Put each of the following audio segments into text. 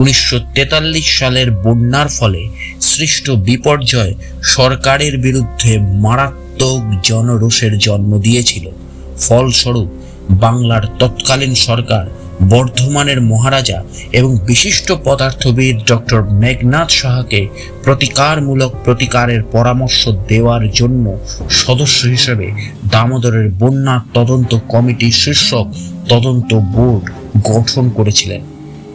উনিশশো তেতাল্লিশ সালের বন্যার ফলে সৃষ্ট বিপর্যয় সরকারের বিরুদ্ধে মারাত্মক জনরোষের জন্ম দিয়েছিল। ফলস্বরূপ, বাংলার তৎকালীন সরকার, বর্ধমানের মহারাজা এবং বিশিষ্ট পদার্থবিদ ডক্টর মেঘনাথ সাহাকে প্রতিকারমূলক প্রতিকারের পরামর্শ দেওয়ার জন্য সদস্য হিসেবে দামোদরের বন্যা তদন্ত কমিটি শীর্ষক তদন্ত বোর্ড গঠন করেছিলেন।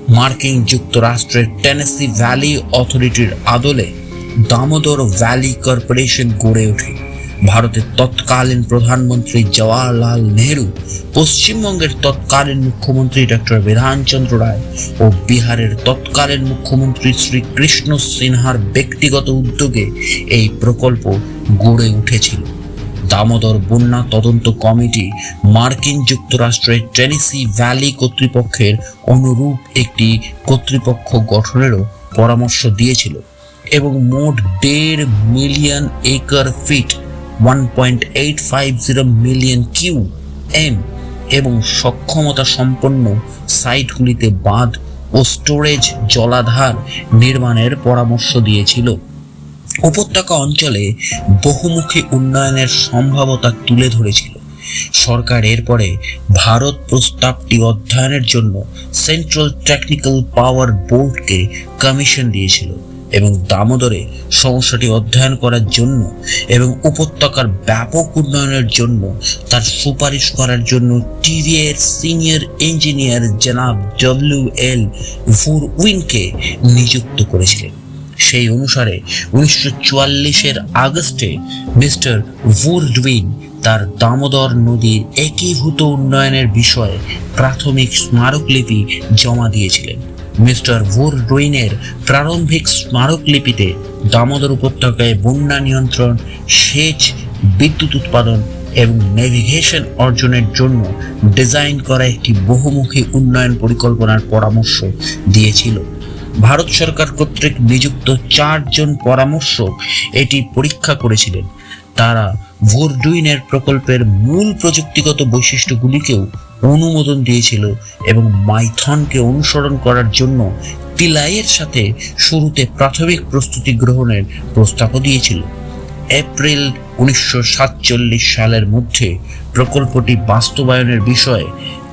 মার্কিন যুক্তরাষ্ট্রের টেনেসি ভ্যালি অথরিটির আদলে দামোদর ভ্যালি কর্পোরেশন গড়ে ওঠে। ভারতের তৎকালীন প্রধানমন্ত্রী জওয়াহরলাল নেহরু, পশ্চিমবঙ্গের তৎকালীন মুখ্যমন্ত্রী ডক্টর বিধানচন্দ্র রায় ও বিহারের তৎকালীন মুখ্যমন্ত্রী শ্রী কৃষ্ণ সিনহার ব্যক্তিগত উদ্যোগে এই প্রকল্প গড়ে উঠেছিল। দামোদর বন্যা তদন্ত কমিটি মার্কিন যুক্তরাষ্ট্রের টেনেসি ভ্যালি কর্তৃপক্ষের অনুরূপ একটি কর্তৃপক্ষ গঠনেরও পরামর্শ দিয়েছিল এবং মোট দেড় million acre feet one point eight five zero million Q M এবং সক্ষমতা সম্পন্ন সাইটগুলিতে বাঁধ ও স্টোরেজ জলাধার নির্মাণের পরামর্শ দিয়েছিল। উপত্যকা অঞ্চলে বহুমুখী উন্নয়নের সম্ভাবনা তুলে ধরেছিল। সরকার এরপরে ভারত প্রস্তাবটি অধ্যয়নের জন্য সেন্ট্রাল টেকনিক্যাল পাওয়ার বোর্ডকে কমিশন দিয়েছিল এবং দামোদরে সমস্যাটি অধ্যয়ন করার জন্য এবং উপত্যকার ব্যাপক উন্নয়নের জন্য তার সুপারিশ করার জন্য টিভিএর সিনিয়র ইঞ্জিনিয়ার জনাব ডব্লিউ এল ভুর উইনকে নিযুক্ত করেছিলেন। সেই অনুসারে উনিশশো চুয়াল্লিশের আগস্টে মিস্টার ভুরডুইন তার দামোদর নদীর একীভূত উন্নয়নের বিষয়ে প্রাথমিক স্মারকলিপি জমা দিয়েছিলেন। মিস্টার ভুরডুইনের প্রারম্ভিক স্মারকলিপিতে দামোদর উপত্যকায় বন্যা নিয়ন্ত্রণ, সেচ, বিদ্যুৎ উৎপাদন এবং নেভিগেশন অর্জনের জন্য ডিজাইন করা একটি বহুমুখী উন্নয়ন পরিকল্পনার পরামর্শ দিয়েছিল। ভারত সরকার কর্তৃক নিযুক্ত চারজন পরামর্শক এটি পরীক্ষা করেছিলেন। তারা ভোরডুইনের প্রকল্পের মূল প্রযুক্তিগত বৈশিষ্ট্যগুলিকেও অনুমোদন দিয়েছিল এবং মাইথনকে অনুসরণ করার জন্য তিলাইয়ের সাথে শুরুতে প্রাথমিক প্রস্তুতি গ্রহণের প্রস্তাবও দিয়েছিল। এপ্রিল উনিশশো সাতচল্লিশ সালের মধ্যে প্রকল্পটি বাস্তবায়নের বিষয়ে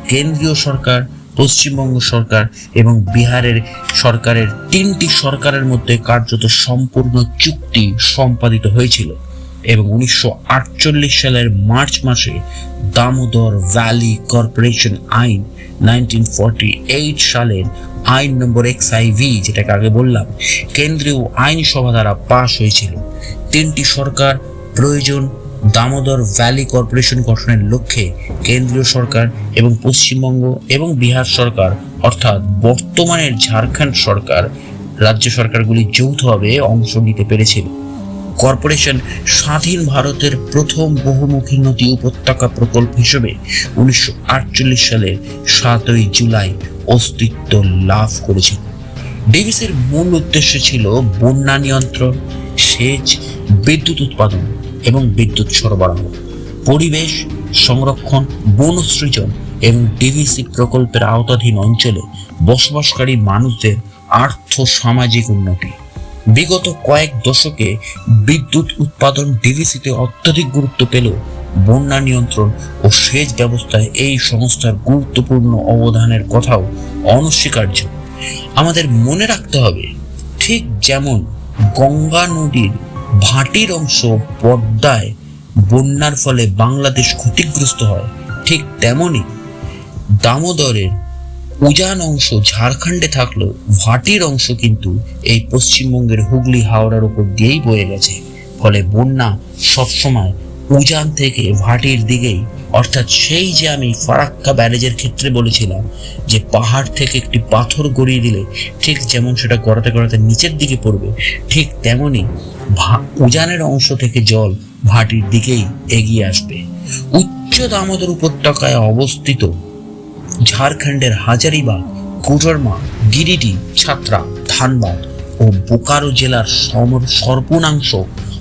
কেন্দ্রীয় সরকার পশ্চিমবঙ্গ সরকার এবং বিহারের সরকারের তিনটি সরকারের মধ্যে কার্যত সম্পূর্ণ চুক্তি সম্পাদিত হয়েছিল এবং উনিশশো আটচল্লিশ সালের মার্চ মাসে দামোদর ভ্যালি কর্পোরেশন আইন নাইনটিন সালের আইন নম্বর এক্স আইভি যেটাকে আগে বললাম, কেন্দ্রীয় আইনসভা দ্বারা পাশ হয়েছিল। তিনটি সরকার প্রয়োজন দামোদর ভ্যালি কর্পোরেশন গঠনের লক্ষ্যে কেন্দ্রীয় সরকার এবং পশ্চিমবঙ্গ এবং বিহার সরকার, অর্থাৎ বর্তমানের ঝাড়খণ্ড সরকার, রাজ্য সরকারগুলি যৌথভাবে অংশ নিতে পেরেছিল কর্পোরেশন স্বাধীন ভারতের প্রথম বহুমুখী নদী উপত্যকা প্রকল্প হিসেবে উনিশশো আটচল্লিশ সালের সাতই জুলাই অস্তিত্ব লাভ করেছিল ডিভিসির মূল উদ্দেশ্য ছিল বন্যা নিয়ন্ত্রণ, সেচ, বিদ্যুৎ উৎপাদন। এবং বিদ্যুৎ সরবরাহ, পরিবেশ সংরক্ষণ, বন সৃজন এবং ডিভিসি প্রকল্পের আওতাধীন অঞ্চলে বসবাসকারী মানুষদের আর্থ সামাজিক উন্নতি। বিগত কয়েক দশকে বিদ্যুৎ উৎপাদন ডিভিসিতে অত্যধিক গুরুত্ব পেলেও বন্যা নিয়ন্ত্রণ ও সেচ ব্যবস্থায় এই সংস্থার গুরুত্বপূর্ণ অবদানের কথাও অনস্বীকার্য। আমাদের মনে রাখতে হবে, ঠিক যেমন গঙ্গা নদীর ভাটির অংশ পদ্মায় বন্যার ফলে বাংলাদেশ ক্ষতিগ্রস্ত হয়। ঠিক তেমনই দামোদরের উজান অংশ ঝাড়খণ্ডে থাকলেও ভাটির অংশ কিন্তু এই পশ্চিমবঙ্গের হুগলি, হাওড়ার উপর দিয়েই বয়ে গেছে। ফলে বন্যা সবসময় উজান থেকে ভাটির দিকেই। অর্থাৎ সেই যে আমি ফারাক্কা ব্যারেজের ক্ষেত্রে বলেছিলাম যে পাহাড় থেকে একটি পাথর গড়িয়ে দিলে ঠিক যেমন সেটা গড়াতে গড়াতে নিচের দিকে পড়বে, ঠিক তেমনই উজানের অংশ থেকে জল ভাটির দিকেই এগিয়ে আসবে। উচ্চ দামোদর উপত্যকায় অবস্থিত ঝাড়খণ্ডের হাজারিবাগ, কোডরমা, গিরিডি, ছাত্রা, ধানবাদ ও বোকারো জেলার সমর সর্বনাংশ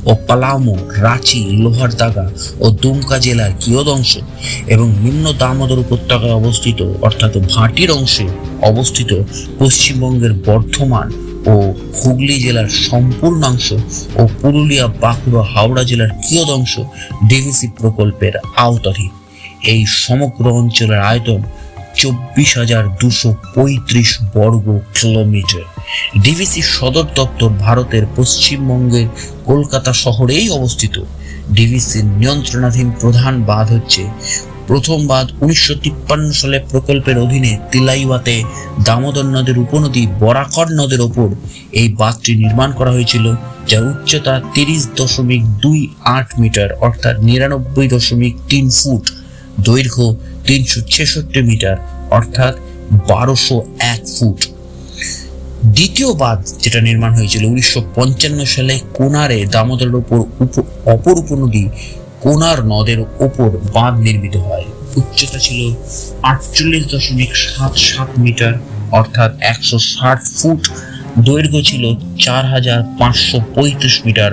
ও পালামো, রাঁচি, লোহারদাগা ও দুমকা জেলার কিয়দংশ এবং নিম্ন দামোদর উপত্যকায় অবস্থিত অর্থাৎ ভাটির অংশে অবস্থিত পশ্চিমবঙ্গের বর্ধমান ও হুগলি জেলার সম্পূর্ণাংশ ও পুরুলিয়া, বাঁকুড়া, হাওড়া জেলার কিয়দংশ ডিভিসি প্রকল্পের আওতাধীন। এই সমগ্র অঞ্চলের আয়তন চব্বিশ হাজার দুশো পঁয়ত্রিশ বর্গ কিলোমিটার। ডিভিসি সদর দপ্তর ভারতের পশ্চিমবঙ্গের কলকাতা শহরেই অবস্থিত। ডিভিসির নিয়ন্ত্রণাধীন প্রধান বাঁধ হচ্ছে প্রথম বাঁধ উনিশশো সালে প্রকল্পের অধীনে তিলাইওয়াতে দামোদর নদের উপনদী, বরাকর নদের ওপর এই বাঁধটি নির্মাণ করা হয়েছিল, যার উচ্চতা তিরিশ দশমিক দুই আট মিটার, অর্থাৎ নিরানব্বই দশমিক তিন ফুট, দৈর্ঘ্য তিনশো ছেষট্টি মিটার, অর্থাৎ বারোশো এক ফুট। দ্বিতীয় বাঁধ যেটা নির্মাণ হয়েছিল উনিশশো পঞ্চান্ন সালে কোনারে দামোদরের ওপর উপ- অপর উপনদী কোনার নদের ওপর বাঁধ নির্মিত হয়। উচ্চতা ছিল আটচল্লিশ দশমিক সাত সাত মিটার, অর্থাৎ একশো ষাট ফুট। দৈর্ঘ্য ছিল চার হাজার পাঁচশো পঁয়ত্রিশ মিটার,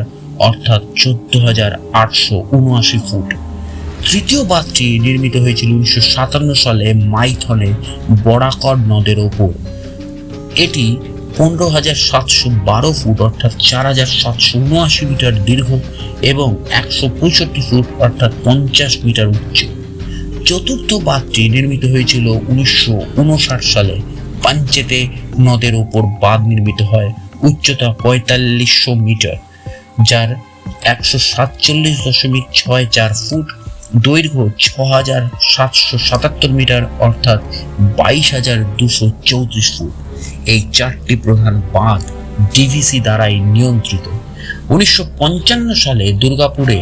অর্থাৎ চোদ্দ হাজার আটশো উনআশি ফুট। তৃতীয় বাঁধটি নির্মিত হয়েছিল উনিশশো সাতান্ন সালে মাইথনে বরাকর নদের ওপর। এটি পনেরো হাজার সাতশো বারো ফুট, অর্থাৎ চার হাজার সাতশো উনআশি মিটার দীর্ঘ এবং একশো পঁয়ষট্টি ফুট, অর্থাৎ পঞ্চাশ মিটার উচ্চ। চতুর্থ বাঁধটি নির্মিত হয়েছিল উনিশশো উনষাট সালে। পাঞ্চেতে নদের ওপর বাঁধ নির্মিত হয়, উচ্চতা পঁয়তাল্লিশশো মিটার, যার একশো সাতচল্লিশ দশমিক ছয় চার ফুট, দৈর্ঘ্য ছ হাজার সাতশো সাতাত্তর মিটার, অর্থাৎ বাইশ হাজার দুশো চৌত্রিশ ফুট। এই চারটি প্রধান বাঁধ ডিভিসি দ্বারাই নিয়ন্ত্রিত। উনিশশো পঞ্চান্ন সালে দুর্গাপুরে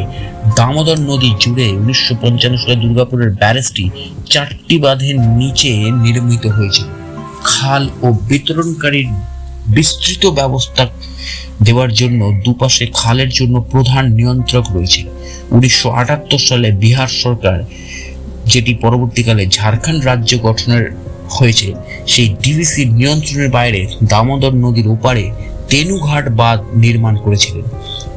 দামোদর নদী জুড়ে উনিশশো পঞ্চান্ন সালে দুর্গাপুরের ব্যারেজটি চারটি বাঁধের নিচে নির্মিত হয়েছিল। খাল ও বিতরণকারীর বিস্তৃত ব্যবস্থা দেওয়ার জন্য দুপাশে খালের জন্য প্রধান নিয়ন্ত্রক রয়েছে। উনিশশো আটাত্তর সালে বিহার সরকার, যেটি পরবর্তীকালে ঝাড়খণ্ড রাজ্য গঠনের হয়েছে। সেই ডিভিসির নিয়ন্ত্রণের বাইরে দামোদর নদীর ওপারে তেনুঘাট বাঁধ নির্মাণ করেছিলেন।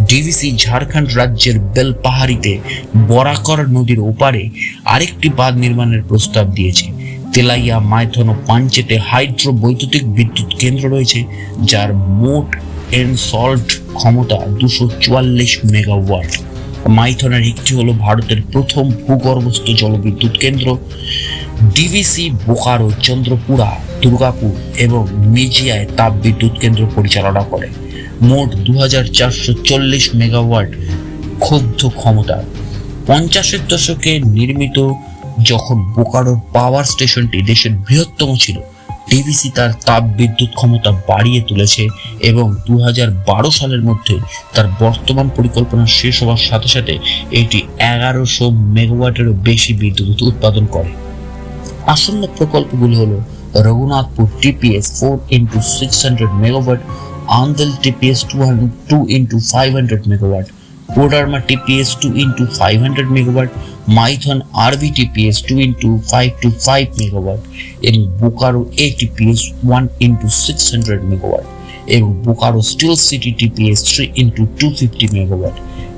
ডিভিসি ঝাড়খণ্ড রাজ্যের বেলপাহাড়িতে বরাকর নদীর ওপারে আরেকটি বাঁধ নির্মাণের প্রস্তাব দিয়েছে। তেলাইয়া, মাইথন ও পাঞ্চেতে হাইড্রো বৈদ্যুতিক বিদ্যুৎ কেন্দ্র রয়েছে, যার মোট এনসল্ট ক্ষমতা দুশো চুয়াল্লিশ মেগাওয়াট। মাইথনের একটি হলো ভারতের প্রথম ভূগর্ভস্থ জলবিদ্যুৎ কেন্দ্র। ডিভিসি, বোকারো, চন্দ্রপুরা, দুর্গাপুর এবং মেজিয়ায় তাপ বিদ্যুৎ কেন্দ্র পরিচালনা করে। মোট দু হাজার চারশো চল্লিশ মেগাওয়াট ক্ষুব্ধ ক্ষমতা। পঞ্চাশের দশকে নির্মিত যখন বোকারোর পাওয়ার স্টেশনটি দেশের বৃহত্তম ছিল, ডিভিসি তার তাপ বিদ্যুৎ ক্ষমতা বাড়িয়ে তুলেছে এবং দু বারো সালের মধ্যে তার বর্তমান পরিকল্পনা শেষ হওয়ার সাথে সাথে এটি এগারোশো মেগাওয়াটেরও বেশি বিদ্যুৎ উৎপাদন করে। আসন্ন প্রকল্পগুলি হলো Raghunathpur TPS four into six hundred megawatt Andal TPS two hundred two into five hundred megawatt Koderma TPS two into five hundred megawatt Maithon RV TPS two into five two five megawatt এবং Bokaro A TPS one into six hundred megawatt এবং Bokaro steel city TPS three into two fifty megawatt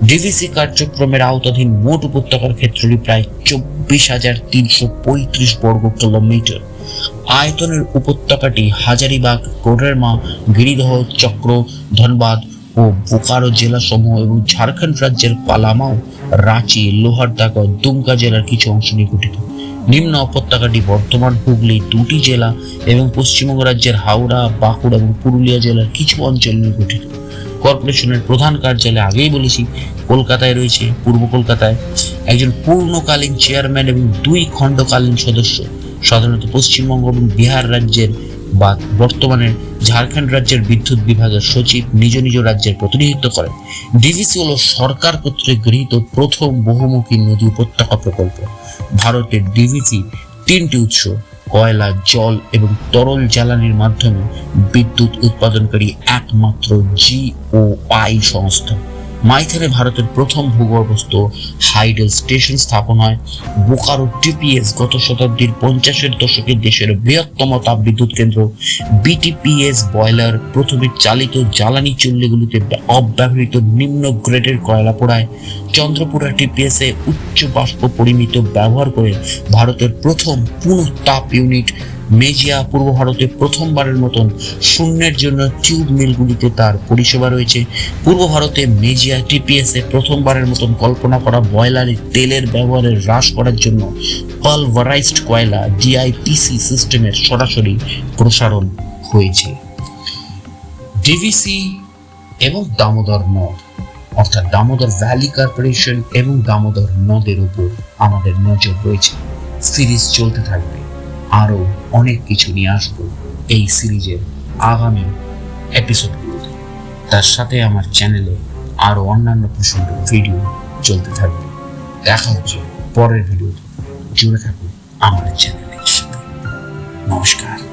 DVC কার্যক্রমের আওতাধীন মোট উপত্যকার ক্ষেত্রটি প্রায় চব্বিশ হাজার তিনশো পঁয়ত্রিশ বর্গ কিলোমিটার। আয়তনের উপত্যকাটি হাজারিবাগ, কোডেরমা গিরিদহ চক্র, ধনবাদ ও বোকারো জেলাসমূহ এবং ঝাড়খণ্ড রাজ্যের পালামাও, রাঁচি, লোহারদাগা দুমকা জেলার কিছু অংশ নিয়ে গঠিত। নিম্ন উপত্যকাটি বর্তমান হুগলি দুটি জেলা এবং পশ্চিমবঙ্গ রাজ্যের হাওড়া, বাঁকুড়া এবং পুরুলিয়া জেলার কিছু অঞ্চল নিয়ে গঠিত। কর্পোরেশনের প্রধান কার্যালয় আগেই বলেছি, কলকাতায় রয়েছে, পূর্ব কলকাতায়। একজন পূর্ণকালীন চেয়ারম্যান এবং দুই খণ্ডকালীন সদস্য, সাধারণত পশ্চিমবঙ্গ এবং বিহার রাজ্যের বা বর্তমানে ঝাড়খণ্ড রাজ্যের বিদ্যুৎ বিভাগের সচিব, নিজ নিজ রাজ্যের প্রতিনিধিত্ব করেন। ডিভিসি হল সরকার কর্তৃক গৃহীত প্রথম বহুমুখী নদী উপত্যকা প্রকল্প। ভারতের ডিভিসি তিনটি উৎস। কয়লা জল এবং তরল জ্বালানির মাধ্যমে বিদ্যুৎ উৎপাদনকারী একমাত্র জিওআই সংস্থা। মাইথনে ভারতের প্রথম ভূগর্ভস্থ হাইডেল স্টেশন স্থাপন হয়। বোকারো টিপিএস গত শতাব্দীর পঞ্চাশের দশকে দেশের বৃহত্তম তাপবিদ্যুৎ কেন্দ্র। বিটিপিএস বয়লার প্রথমে চালিত জ্বালানি চুল্লিগুলিতে অব্যবহৃত নিম্ন গ্রেডের কয়লা পোড়ায়। চন্দ্রপুরা টিপিএস এ উচ্চ বাষ্প পরিমিত ব্যবহার করে ভারতের প্রথম পুনঃ তাপ ইউনিট মেজিয়া পূর্ব ভারতে প্রথমবারের মতন শূন্যের জন্য টিউব মিলগুলিতে তার পরিষেবা রয়েছে। পূর্ব ভারতে মেজিয়া টিপিএস প্রথমবারের মতন কল্পনা করা বয়লারে তেলের ব্যবহারের হ্রাস করার জন্য পালভারাইজড কয়লা ডিআইপিসি সিস্টেমের সরাসরি প্রসারণ হয়েছে। ডিভিসি এবং দামোদর নদ, অর্থাৎ দামোদর ভ্যালি কর্পোরেশন এবং দামোদর নদের উপর আমাদের নজর রয়েছে। সিরিজ চলতে থাকবে। আরও অনেক কিছু নিয়ে আসব এই সিরিজের আগামী এপিসোডগুলোতে তার সাথে আমার চ্যানেলে আরও অন্যান্য প্রসঙ্গ ভিডিও চলতে থাকবে। দেখা হচ্ছে পরের ভিডিওতে জুড়ে থাকুন আমার চ্যানেলের সাথে। নমস্কার।